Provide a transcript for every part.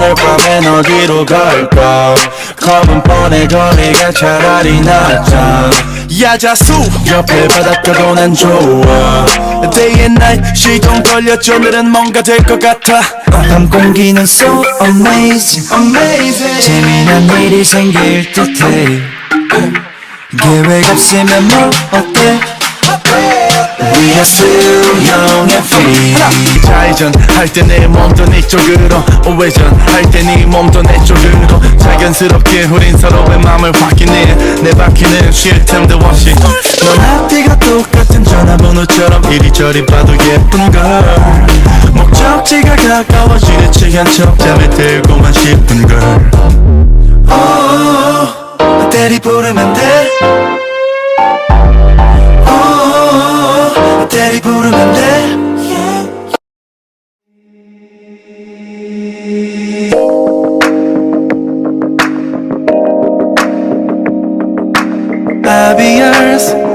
오늘 밤엔 어디로 갈까? 검은 뻔의 거리가 차라리 낫자. 야자수! 옆에 바닷가도 난 좋아. Day and night 시동 걸렸죠. 오늘은 뭔가 될 것 같아. 밤 공기는 so amazing amazing. 재미난 일이 생길 듯해. 계획 없으면 뭐 어때 We are still young and free 좌회전 할때 내 몸도 네 쪽으로 우회전 할때 네 몸도 내 쪽으로. 자연스럽게 우린 서로의 마음을 확인해 내 바퀴는 쉴 틈도 없이. 넌 앞뒤가 똑같은 전화번호처럼 이리저리 봐도 예쁜 걸. 목적지가 가까워지는 시간 척 잠에 들고만 싶은 걸. oh, 때리 부르면 돼 부르면 돼 I'll be yours.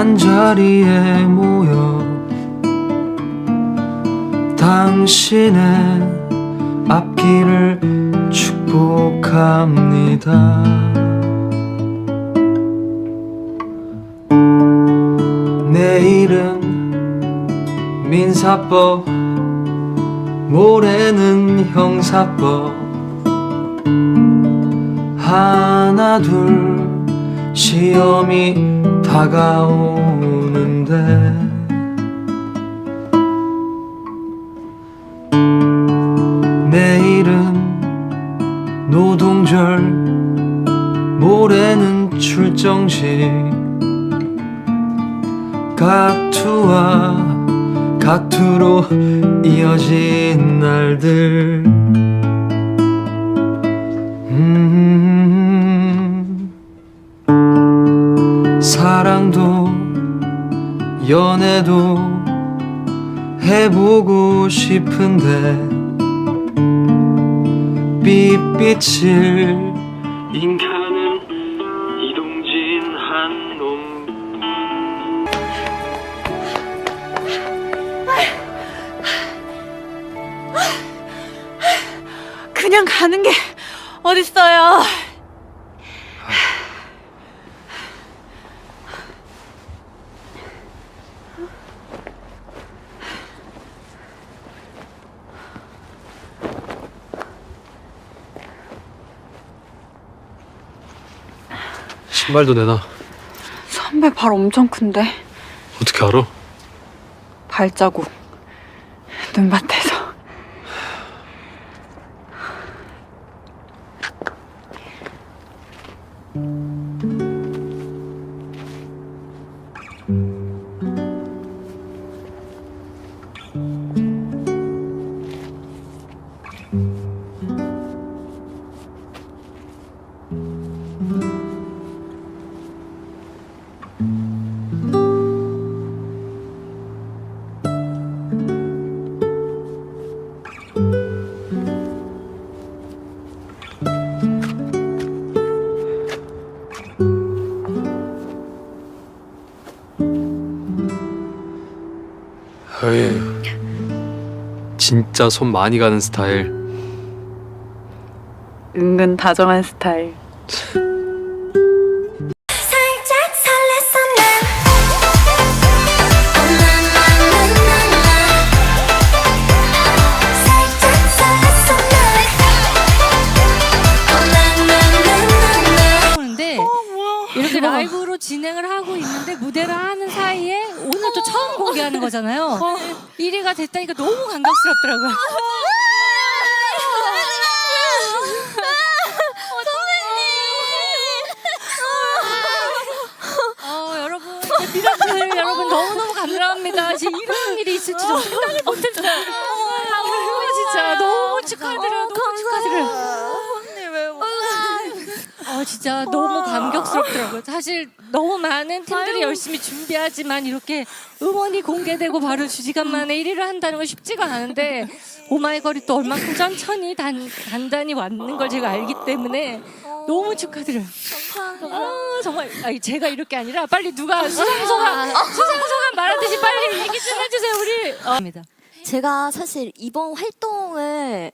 한 자리에 모여 당신의 앞길을 축복합니다. 내일은 민사법, 모레는 형사법. 하나 둘 시험이 다가오는데. 내일은 노동절 모레는 출정식. 각투와 각투로 이어진 날들. 음, 연애도 해보고 싶은데 삐삐칠 인간은 이동진 한 놈 그냥 가는 게 어딨어요. 신발도 내놔. 선배 발 엄청 큰데 어떻게 알아? 발자국 눈밭에서 에이, 진짜 손 많이 가는 스타일. 은근 다정한 스타일. 1위가 됐다니까 너무 감격스럽더라고요. 어, 여러분, 미라클 여러분 너무너무 감사합니다. 지금 이런 일이 있을 줄 생각을 못했어요. 어, 진짜 너무 축하드려요. 너무 축하드려요. 어, 진짜 너무 감격스럽더라고요. 사실 너무 많은 팀들이 열심히 준비하지만 이렇게 음원이 공개되고 바로 주시간 만에 1위를 한다는 건 쉽지가 않은데 오마이걸이 또 얼만큼 천천히 단, 단단히 왔는 걸 제가 알기 때문에 너무 축하드려요. 아, 정말 아니, 제가 이럴 게 아니라 빨리 누가 수상 소감 수상 소감 말하듯이 빨리 얘기 좀 해주세요 우리. 어. 입니다. 제가 사실 이번 활동을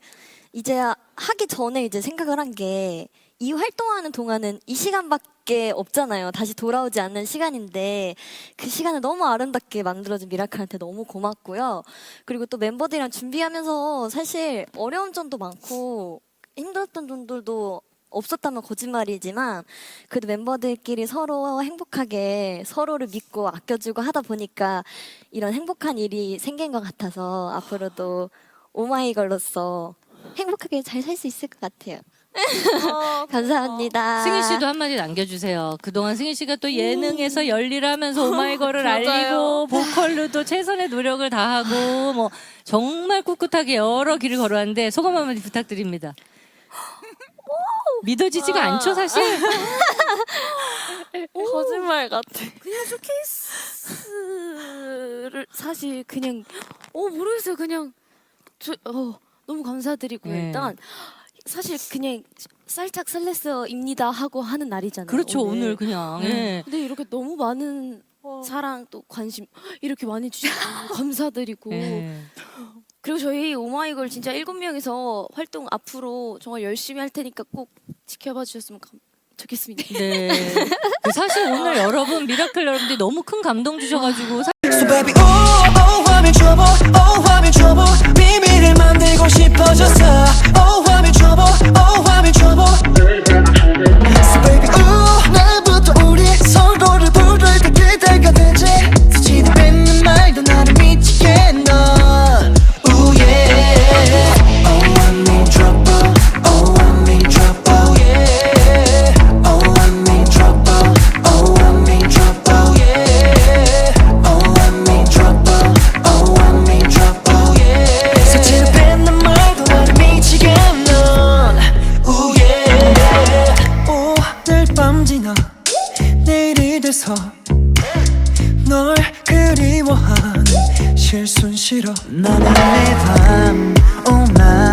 이제 하기 전에 이제 생각을 한 게 이 활동하는 동안은 이 시간밖에 없잖아요. 다시 돌아오지 않는 시간인데 그 시간을 너무 아름답게 만들어준 미라클한테 너무 고맙고요. 그리고 또 멤버들이랑 준비하면서 사실 어려운 점도 많고 힘들었던 점들도 없었다면 거짓말이지만 그래도 멤버들끼리 서로 행복하게 서로를 믿고 아껴주고 하다 보니까 이런 행복한 일이 생긴 것 같아서 앞으로도 오마이걸로서 행복하게 잘 살 수 있을 것 같아요. 감사합니다. 승희 씨도 한마디 남겨주세요. 그동안 승희 씨가 또 예능에서 열일하면서 오마이걸을 알리고 보컬로도 최선의 노력을 다하고 뭐 정말 꿋꿋하게 여러 길을 걸어왔는데 소감 한마디 부탁드립니다. 믿어지지가 않죠 사실. 거짓말 같아. 그냥 쇼케이스를 사실 그냥 어 모르겠어요. 그냥 저 어, 너무 감사드리고요. 네. 일단 사실 그냥 살짝 설렜어입니다 하고 하는 날이잖아요. 그렇죠 오늘 그냥. 예. 근데 이렇게 너무 많은 사랑 또 관심 이렇게 많이 주셔서 감사드리고 예. 그리고 저희 오마이걸 진짜 일곱 명이서 활동 앞으로 정말 열심히 할 테니까 꼭 지켜봐 주셨으면 감- 좋겠습니다. 네. 그 사실 오늘 여러분 미라클 여러분들이 너무 큰 감동 주셔가지고 So baby oh oh oh 돼서. 널 그리워하는 실순 싫어. 매밤 oh my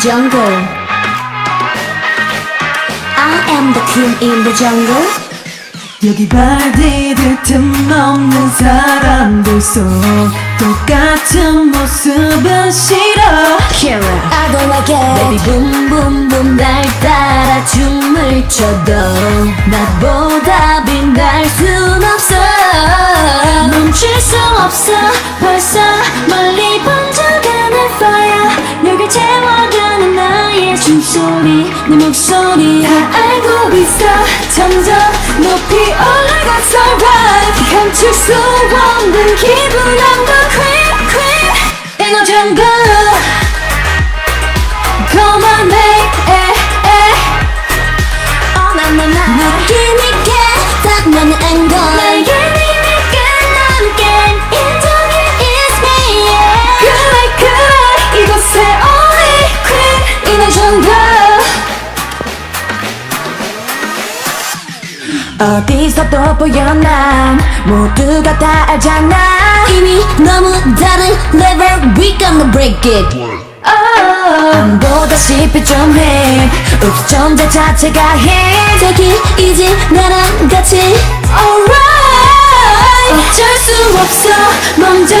jungle. I am the queen in the jungle. 여기 발디딜 틈 없는 사람들 속 똑같은 모습은 싫어 Kira, I don't like it. Baby boom boom boom 날 따라 춤을 춰도 나보다 빛날 순 없어. 멈출 수 없어. 벌써 멀리 번져 fire. 널 채워가는 나의 숨소리, 내 목소리 다 알고 있어. 점점 높이 올라가서 right. 감출 수 없는 기분 queen, queen in the jungle. Come on, eh, 어디서도 보여 난 모두가 다 알잖아. 이미 너무 다른 level, we gonna break it. 안 보다시피 좀해. 존재 자체가 해. Take it easy, 나랑 같이. Alright 없어. 먼저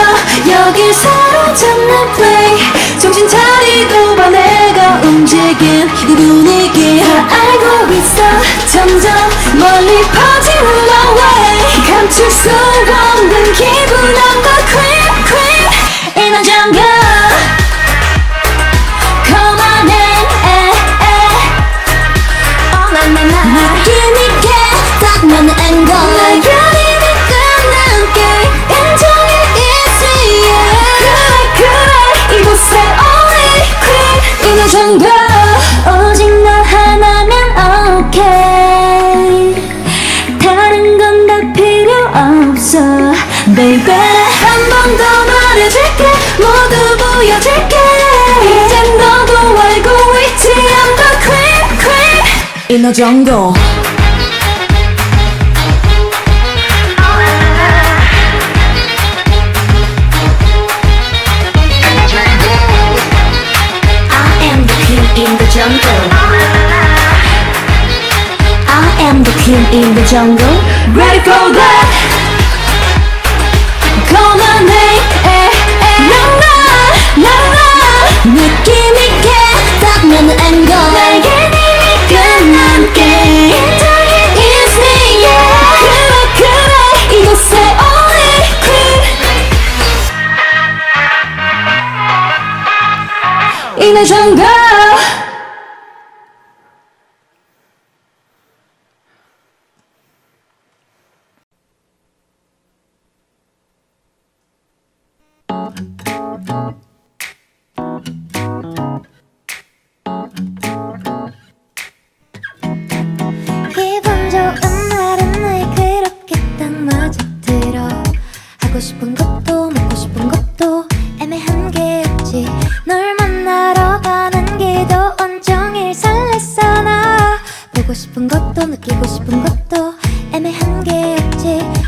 여길 사로잡는 play. 정신 차리고 봐 내가 움직인 이 분위기. 다 알고 있어. 점점 멀리 퍼지는 away 감출 수 없는 기분. Queen in the jungle Come jungle 오직 너 하나면 okay 다른 건 다 필요 없어 baby 한 번 더 말해줄게 모두 보여줄게 이제 너도 알고 있지 I'm the queen queen jungle I in the jungle. Ready for that? Come on, hey, hey, hey. La la la la. 느낌 있게 딱 맞는 앵글. 나의 힘이니까 남게 인정해 it's me yeah. 그래 그래 이곳에 only queen in the jungle. 게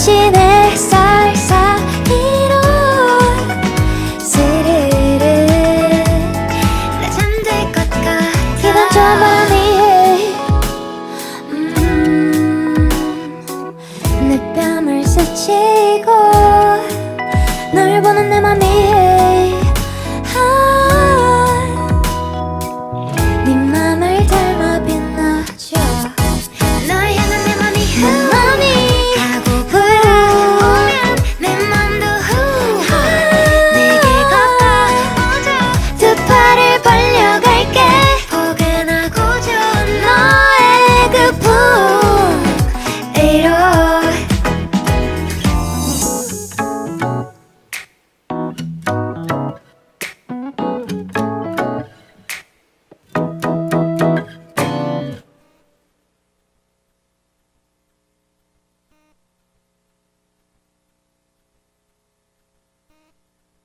다시는